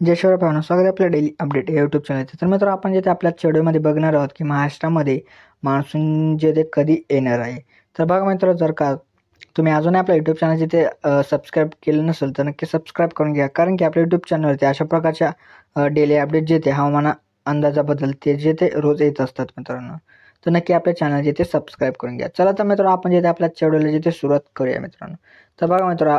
जयशिवराय पाहणं स्वागत आहे आपल्या डेली अपडेट या यूट्यूब चॅनलचं तर मित्र आपण जे ते आपल्या व्हिडिओमध्ये बघणार आहोत की महाराष्ट्रामध्ये मान्सून जे ते कधी येणार आहे. तर बघा मित्र जर का तुम्ही अजूनही आपल्या यूट्यूब चॅनल जिथे सबस्क्राईब केलं नसेल तर नक्की सबस्क्राईब करून घ्या. कारण की आपल्या यूट्यूब चॅनलवरती अशा प्रकारच्या डेली अपडेट जे ते हवामान अंदाजाबद्दल ते जे ते रोज येत असतात मित्रांनो तर नक्की आपल्या चॅनल जिथे सबस्क्राईब करून घ्या. चला तर मित्र आपण जिथे आपल्या चेडूला जिथे सुरुवात करूया मित्रांनो. तर बघा मित्र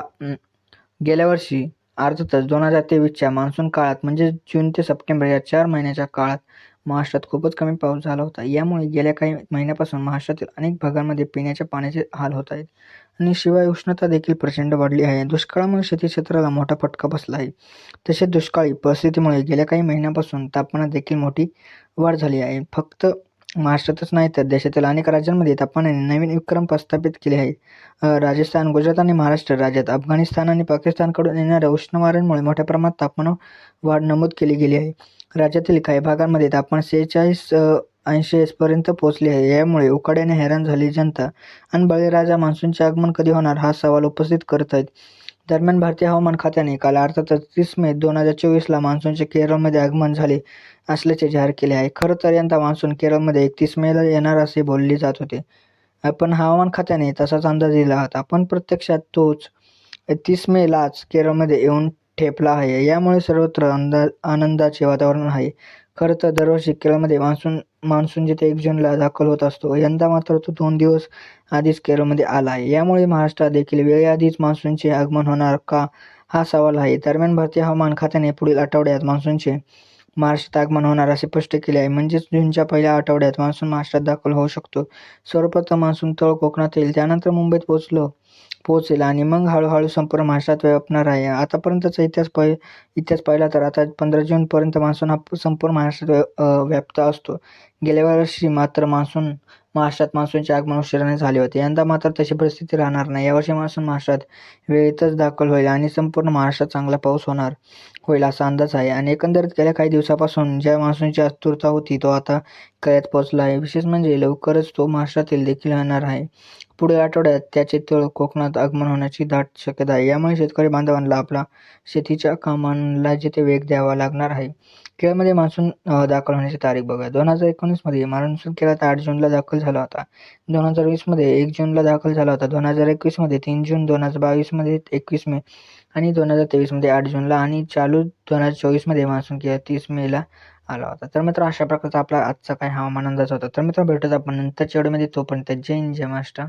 गेल्या वर्षी अर्थातच दोन हजार तेवीसच्या मान्सून काळात म्हणजे जून ते सप्टेंबर या चार महिन्याच्या काळात महाराष्ट्रात खूपच कमी पाऊस झाला होता. यामुळे गेल्या काही महिन्यापासून महाराष्ट्रातील अनेक भागांमध्ये पिण्याच्या पाण्याचे हाल होत आहेत. आणि शिवाय उष्णता देखील प्रचंड वाढली आहे. दुष्काळामुळे शेती क्षेत्राला मोठा फटका बसला आहे. तसेच दुष्काळी परिस्थितीमुळे गेल्या काही महिन्यापासून तापमानात देखील मोठी वाढ झाली आहे. फक्त महाराष्ट्रातच नाही तर देशातील अनेक राज्यांमध्ये तापमानाने नवीन विक्रम प्रस्थापित केले आहेत. राजस्थान गुजरात आणि महाराष्ट्र राज्यात अफगाणिस्तान आणि पाकिस्तानकडून येणाऱ्या उष्ण वाऱ्यांमुळे मोठ्या प्रमाणात तापमान वाढ नमूद केली गेली आहे. राज्यातील काही भागांमध्ये तापमान सेहेचाळीस ऐंशी पर्यंत पोहोचले आहे. यामुळे उकाड्याने हैराण झाली जनता आणि बळीराजा मान्सूनचे आगमन कधी होणार हा सवाल उपस्थित करत आहेत दरम्यान भारतीय हवामान खात्याने काल अर्थातच तीस मे दोन हजार चोवीसला मान्सूनचे केरळमध्ये आगमन झाले असल्याचे जाहीर केले आहे. खरं तर यंदा मान्सून केरळमध्ये एकतीस मेला येणार असे बोलले जात होते. पण हवामान खात्याने तसाच अंदाज दिला होता. पण प्रत्यक्षात तोच तीस मेलाच केरळमध्ये येऊन ठेपला आहे. यामुळे सर्वत्र अंदा आनंदाचे वातावरण आहे. खरं तर दरवर्षी केरळमध्ये मान्सून मान्सून जिथे एक जूनला दाखल होत असतो यंदा मात्र तो दोन दिवस आधीच केरळमध्ये आला आहे. यामुळे महाराष्ट्रात देखील वेळेआधीच मान्सूनचे आगमन होणार का? हा सवाल आहे. दरम्यान भारतीय हवामान खात्याने पुढील आठवड्यात मान्सूनचे महाराष्ट्रात आगमन होणार असे स्पष्ट केले आहे. म्हणजेच जूनच्या पहिल्या आठवड्यात मान्सून महाराष्ट्रात दाखल होऊ शकतो. सर्वप्रथम मान्सून तळ कोकणात येईल. त्यानंतर मुंबईत पोहोचलो पोहोचेल आणि मग हळूहळू संपूर्ण महाराष्ट्रात व्यापणार आहे. आतापर्यंतचा इतिहास पहि इतिहास पाहिला तर आता पंधरा जूनपर्यंत मान्सून हा संपूर्ण महाराष्ट्रात व्या- व्याप्त असतो. गेल्या वर्षी मात्र मान्सून महाराष्ट्रात मान्सूनचे आगमन उशिराने झाले होते. यंदा मात्र तशी परिस्थिती राहणार नाही. यावर्षी मान्सून महाराष्ट्रात वेळेतच दाखल होईल आणि संपूर्ण महाराष्ट्रात चांगला पाऊस होणार होईल असा अंदाज आहे. आणि एकंदरीत गेल्या काही दिवसापासून ज्या मान्सूनची आतुरता होती तो आता कळ्यात पोहोचला आहे. विशेष म्हणजे लवकरच तो महाराष्ट्रातील देखील येणार आहे. पुढील आठवड्यात त्याचे तळ कोकणात आगमन होण्याची दाट शक्यता आहे. यामुळे शेतकरी बांधवांना आपला शेतीच्या कामांना जिथे वेग द्यावा लागणार आहे. केरळमध्ये मान्सून दाखल होण्याची तारीख बघा. दोन हजार एकोणीसमध्ये मान्सून केरळात आठ जूनला दाखल झाला होता. दोन हजार वीसमध्ये एक जूनला दाखल झाला होता. दोन हजार एकवीसमध्ये तीन जून दोन हजार बावीसमध्ये एकवीस मे आणि दोन हजार तेवीसमध्ये आठ जूनला आणि चालू दोन हजार चोवीसमध्ये मान्सून केरळ तीस मेला आला होता. तर मित्र अशा प्रकारचा आपला आजचा काही हवामान अंदाज होता. तर मित्र भेटत आपण नंतरच्या वेळेमध्ये तोपर्यंत जय हिंद जय महाराष्ट्र.